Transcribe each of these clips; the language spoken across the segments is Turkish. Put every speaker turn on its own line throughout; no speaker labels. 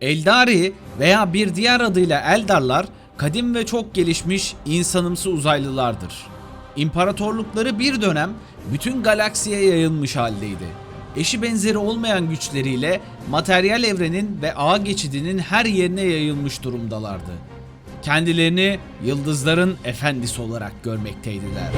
Eldari veya bir diğer adıyla Eldarlar kadim ve çok gelişmiş insanımsı uzaylılardır. İmparatorlukları bir dönem bütün galaksiye yayılmış haldeydi. Eşi benzeri olmayan güçleriyle materyal evrenin ve ağ geçidinin her yerine yayılmış durumdalardı. Kendilerini yıldızların efendisi olarak görmekteydiler.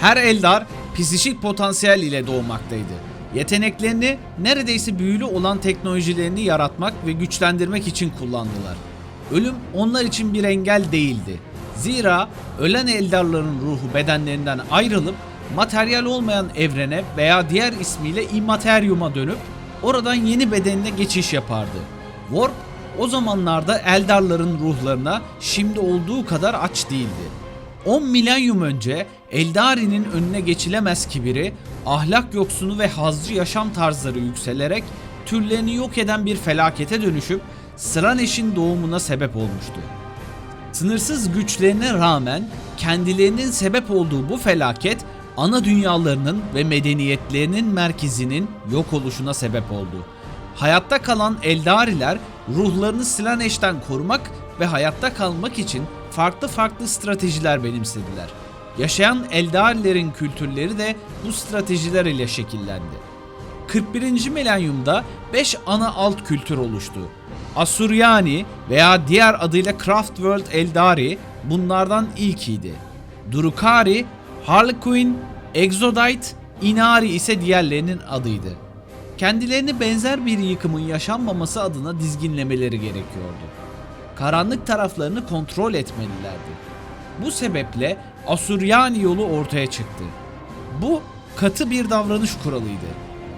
Her Eldar psişik potansiyel ile doğmaktaydı. Yeteneklerini neredeyse büyülü olan teknolojilerini yaratmak ve güçlendirmek için kullandılar. Ölüm onlar için bir engel değildi. Zira ölen Eldarların ruhu bedenlerinden ayrılıp materyal olmayan evrene veya diğer ismiyle immaterium'a dönüp oradan yeni bedenine geçiş yapardı. Warp o zamanlarda Eldarların ruhlarına şimdi olduğu kadar aç değildi. 10 milenyum önce Eldari'nin önüne geçilemez kibiri, ahlak yoksunu ve hazcı yaşam tarzları yükselerek türlerini yok eden bir felakete dönüşüp Slaneş'in doğumuna sebep olmuştu. Sınırsız güçlerine rağmen kendilerinin sebep olduğu bu felaket ana dünyalarının ve medeniyetlerinin merkezinin yok oluşuna sebep oldu. Hayatta kalan Eldariler ruhlarını Slaneş'ten korumak ve hayatta kalmak için farklı farklı stratejiler benimsediler. Yaşayan Eldarilerin kültürleri de bu stratejiler ile şekillendi. 41. milenyumda 5 ana alt kültür oluştu. Asuryani veya diğer adıyla Craftworld Eldari bunlardan ilkiydi. Drukari, Harlequin, Exodite, Inari ise diğerlerinin adıydı. Kendilerini benzer bir yıkımın yaşanmaması adına dizginlemeleri gerekiyordu. Karanlık taraflarını kontrol etmelilerdi. Bu sebeple Asuryani yolu ortaya çıktı. Bu katı bir davranış kuralıydı.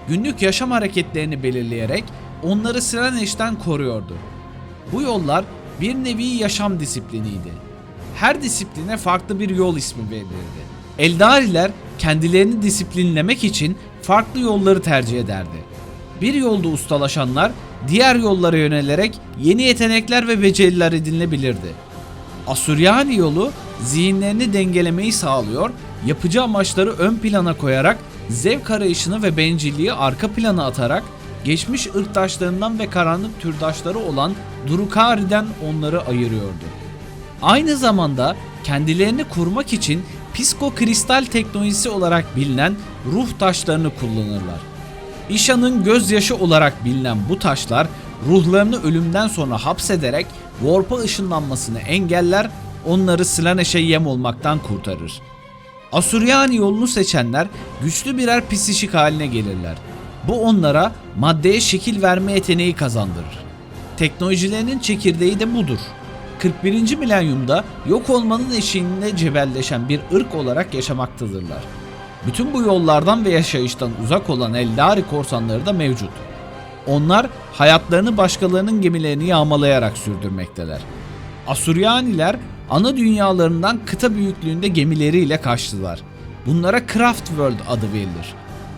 Günlük yaşam hareketlerini belirleyerek onları Slaneş'ten koruyordu. Bu yollar bir nevi yaşam disipliniydi. Her disipline farklı bir yol ismi verilirdi. Eldariler kendilerini disiplinlemek için farklı yolları tercih ederdi. Bir yolda ustalaşanlar diğer yollara yönelerek yeni yetenekler ve beceriler edinilebilirdi. Asuryani yolu zihinlerini dengelemeyi sağlıyor, yapıcı amaçları ön plana koyarak zevk arayışını ve bencilliği arka plana atarak geçmiş ırktaşlarından ve karanlık türdaşları olan Drukari'den onları ayırıyordu. Aynı zamanda kendilerini kurmak için psikokristal teknolojisi olarak bilinen ruh taşlarını kullanırlar. İşan'ın gözyaşı olarak bilinen bu taşlar ruhlarını ölümden sonra hapsederek Warp'a ışınlanmasını engeller, onları Slaneş'e yem olmaktan kurtarır. Asuryani yolunu seçenler güçlü birer psişik haline gelirler. Bu onlara maddeye şekil verme yeteneği kazandırır. Teknolojilerinin çekirdeği de budur. 41. milenyumda yok olmanın eşiğinde cebelleşen bir ırk olarak yaşamaktadırlar. Bütün bu yollardan ve yaşayıştan uzak olan Eldari korsanları da mevcut. Onlar hayatlarını başkalarının gemilerini yağmalayarak sürdürmekteler. Asuryaniler ana dünyalarından kıta büyüklüğünde gemileriyle kaçtılar. Bunlara Craft World adı verilir.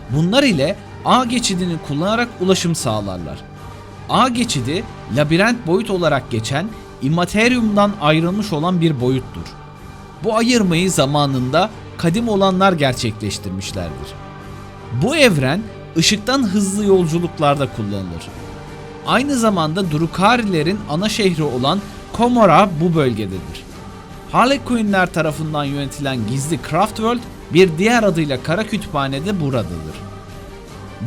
Bunlar ile ağ geçidini kullanarak ulaşım sağlarlar. Ağ geçidi labirent boyut olarak geçen immateriumdan ayrılmış olan bir boyuttur. Bu ayırmayı zamanında kadim olanlar gerçekleştirmişlerdir. Bu evren ışıktan hızlı yolculuklarda kullanılır. Aynı zamanda Drukarilerin ana şehri olan Komora bu bölgededir. Harlequinler tarafından yönetilen gizli Craftworld bir diğer adıyla Kara Kütüphane de buradadır.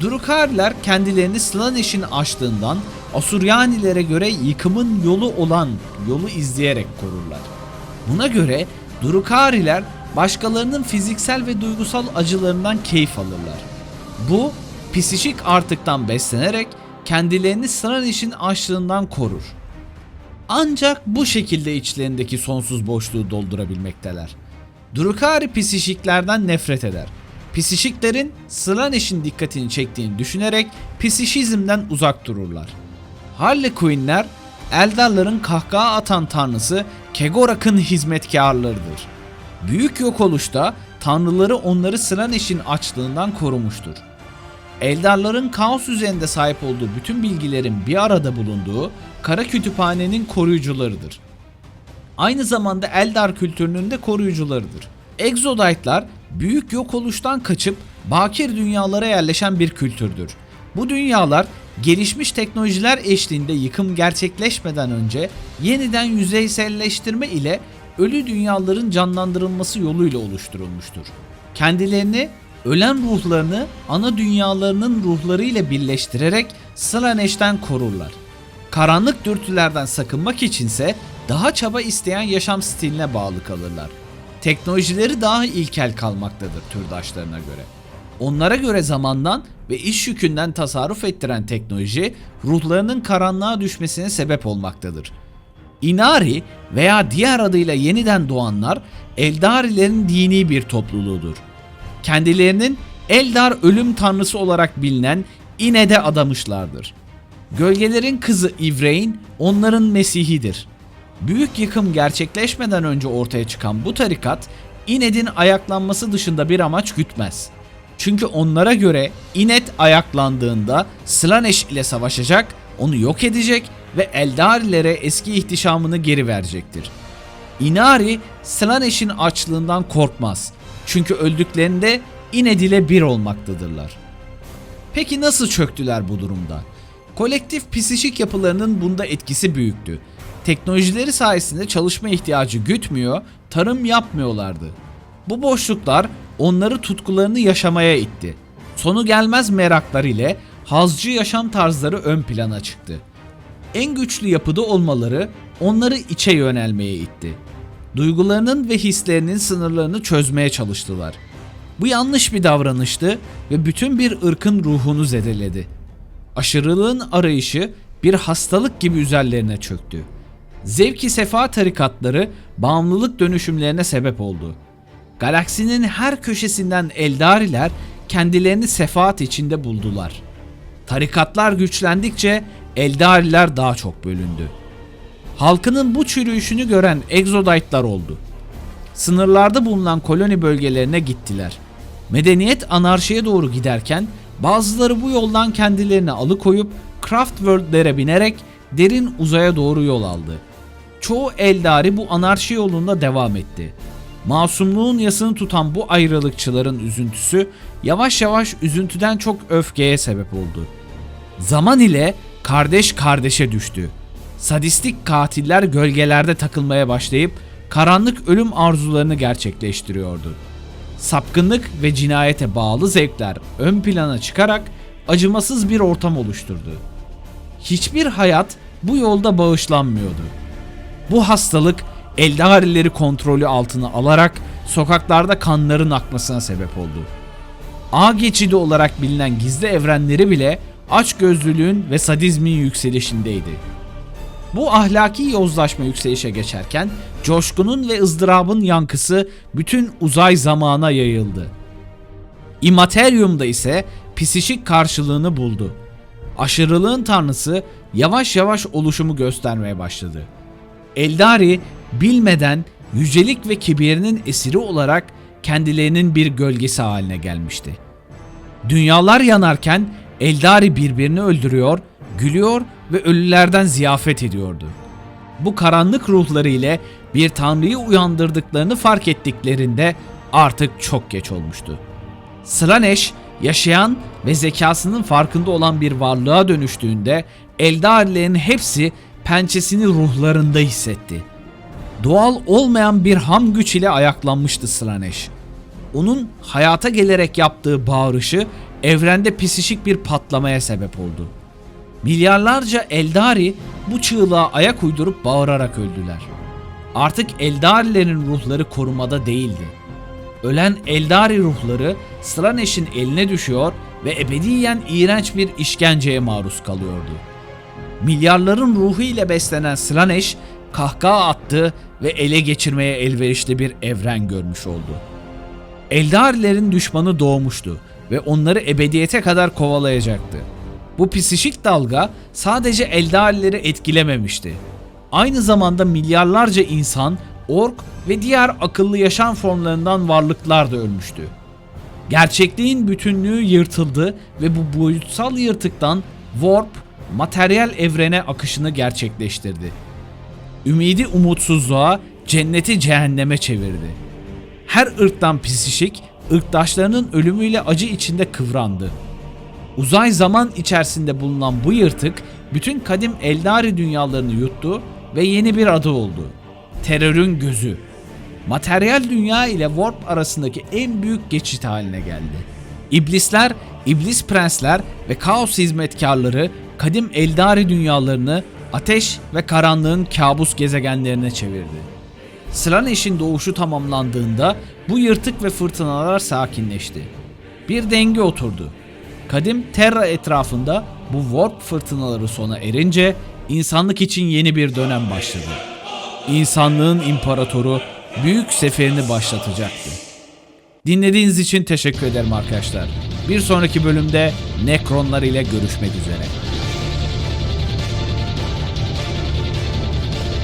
Drukariler kendilerini Slanesh'in açtığından Asuryanilere göre yıkımın yolu olan yolu izleyerek korurlar. Buna göre Drukariler başkalarının fiziksel ve duygusal acılarından keyif alırlar. Bu psişik artıktan beslenerek kendilerini Slanesh'in açlığından korur. Ancak bu şekilde içlerindeki sonsuz boşluğu doldurabilmekteler. Drukari psişiklerden nefret eder. Psişiklerin Slanesh'in dikkatini çektiğini düşünerek psişizmden uzak dururlar. Harlequinler Eldarların kahkaha atan tanrısı Kegorak'ın hizmetkarlarıdır. Büyük yok oluşta tanrıları onları Slanesh'in açlığından korumuştur. Eldarların kaos üzerinde sahip olduğu bütün bilgilerin bir arada bulunduğu kara kütüphanenin koruyucularıdır. Aynı zamanda Eldar kültürünün de koruyucularıdır. Exodite'lar büyük yok oluştan kaçıp bakir dünyalara yerleşen bir kültürdür. Bu dünyalar gelişmiş teknolojiler eşliğinde yıkım gerçekleşmeden önce yeniden yüzeyselleştirme ile ölü dünyaların canlandırılması yoluyla oluşturulmuştur. Kendilerini ölen ruhlarını ana dünyalarının ruhları ile birleştirerek Slaneş'ten korurlar. Karanlık dürtülerden sakınmak içinse daha çaba isteyen yaşam stiline bağlı kalırlar. Teknolojileri daha ilkel kalmaktadır türdaşlarına göre. Onlara göre zamandan ve iş yükünden tasarruf ettiren teknoloji ruhlarının karanlığa düşmesine sebep olmaktadır. Inari veya diğer adıyla yeniden doğanlar Eldarilerin dini bir topluluğudur. Kendilerinin Eldar ölüm tanrısı olarak bilinen İne'de adamışlardır. Gölgelerin kızı Ivrein onların mesihidir. Büyük yıkım gerçekleşmeden önce ortaya çıkan bu tarikat İned'in ayaklanması dışında bir amaç gütmez. Çünkü onlara göre İned ayaklandığında Slanesh ile savaşacak, onu yok edecek ve Eldarilere eski ihtişamını geri verecektir. Inari Slanesh'in açlığından korkmaz. Çünkü öldüklerinde Ined ile bir olmaktadırlar. Peki nasıl çöktüler bu durumda? Kolektif psişik yapılarının bunda etkisi büyüktü. Teknolojileri sayesinde çalışma ihtiyacı gütmüyor, tarım yapmıyorlardı. Bu boşluklar onları tutkularını yaşamaya itti. Sonu gelmez meraklar ile hazcı yaşam tarzları ön plana çıktı. En güçlü yapıda olmaları onları içe yönelmeye itti. Duygularının ve hislerinin sınırlarını çözmeye çalıştılar. Bu yanlış bir davranıştı ve bütün bir ırkın ruhunu zedeledi. Aşırılığın arayışı bir hastalık gibi üzerlerine çöktü. Zevki sefa tarikatları bağımlılık dönüşümlerine sebep oldu. Galaksinin her köşesinden Eldariler kendilerini sefaat içinde buldular. Tarikatlar güçlendikçe Eldariler daha çok bölündü. Halkının bu çürüyüşünü gören Exodite'lar oldu. Sınırlarda bulunan koloni bölgelerine gittiler. Medeniyet anarşiye doğru giderken bazıları bu yoldan kendilerini alıkoyup craft world'lere binerek derin uzaya doğru yol aldı. Çoğu Eldari bu anarşi yolunda devam etti. Masumluğun yasını tutan bu ayrılıkçıların üzüntüsü yavaş yavaş üzüntüden çok öfkeye sebep oldu. Zaman ile kardeş kardeşe düştü. Sadistik katiller gölgelerde takılmaya başlayıp karanlık ölüm arzularını gerçekleştiriyordu. Sapkınlık ve cinayete bağlı zevkler ön plana çıkarak acımasız bir ortam oluşturdu. Hiçbir hayat bu yolda bağışlanmıyordu. Bu hastalık Eldarileri kontrolü altına alarak sokaklarda kanların akmasına sebep oldu. A geçidi olarak bilinen gizli evrenleri bile açgözlülüğün ve sadizmin yükselişindeydi. Bu ahlaki yozlaşma yükselişe geçerken coşkunun ve ızdırabın yankısı bütün uzay zamana yayıldı. İmaterium'da ise psişik karşılığını buldu. Aşırılığın tanrısı yavaş yavaş oluşumu göstermeye başladı. Eldari bilmeden yücelik ve kibirinin esiri olarak kendilerinin bir gölgesi haline gelmişti. Dünyalar yanarken Eldari birbirini öldürüyor, gülüyor ve ölülerden ziyafet ediyordu. Bu karanlık ruhları ile bir tanrıyı uyandırdıklarını fark ettiklerinde artık çok geç olmuştu. Slanesh yaşayan ve zekasının farkında olan bir varlığa dönüştüğünde Eldarilerin hepsi pençesini ruhlarında hissetti. Doğal olmayan bir ham güç ile ayaklanmıştı Slanesh. Onun hayata gelerek yaptığı bağırışı evrende psişik bir patlamaya sebep oldu. Milyarlarca Eldari bu çığlığa ayak uydurup bağırarak öldüler. Artık Eldarilerin ruhları korumada değildi. Ölen Eldari ruhları Slanesh'in eline düşüyor ve ebediyen iğrenç bir işkenceye maruz kalıyordu. Milyarların ruhu ile beslenen Slanesh kahkaha attı ve ele geçirmeye elverişli bir evren görmüş oldu. Eldarilerin düşmanı doğmuştu ve onları ebediyete kadar kovalayacaktı. Bu psişik dalga sadece Eldarileri etkilememişti. Aynı zamanda milyarlarca insan, ork ve diğer akıllı yaşam formlarından varlıklar da ölmüştü. Gerçekliğin bütünlüğü yırtıldı ve bu boyutsal yırtıktan Warp materyal evrene akışını gerçekleştirdi. Ümidi umutsuzluğa, cenneti cehenneme çevirdi. Her ırktan pisişik, ırktaşlarının ölümüyle acı içinde kıvrandı. Uzay zaman içerisinde bulunan bu yırtık bütün kadim Eldari dünyalarını yuttu ve yeni bir adı oldu. Terörün gözü. Materyal dünya ile Warp arasındaki en büyük geçit haline geldi. İblisler, iblis prensler ve kaos hizmetkarları kadim Eldari dünyalarını ateş ve karanlığın kabus gezegenlerine çevirdi. Slaneş'in doğuşu tamamlandığında bu yırtık ve fırtınalar sakinleşti. Bir denge oturdu. Kadim Terra etrafında bu warp fırtınaları sona erince insanlık için yeni bir dönem başladı. İnsanlığın imparatoru büyük seferini başlatacaktı. Dinlediğiniz için teşekkür ederim arkadaşlar. Bir sonraki bölümde Nekronlar ile görüşmek üzere.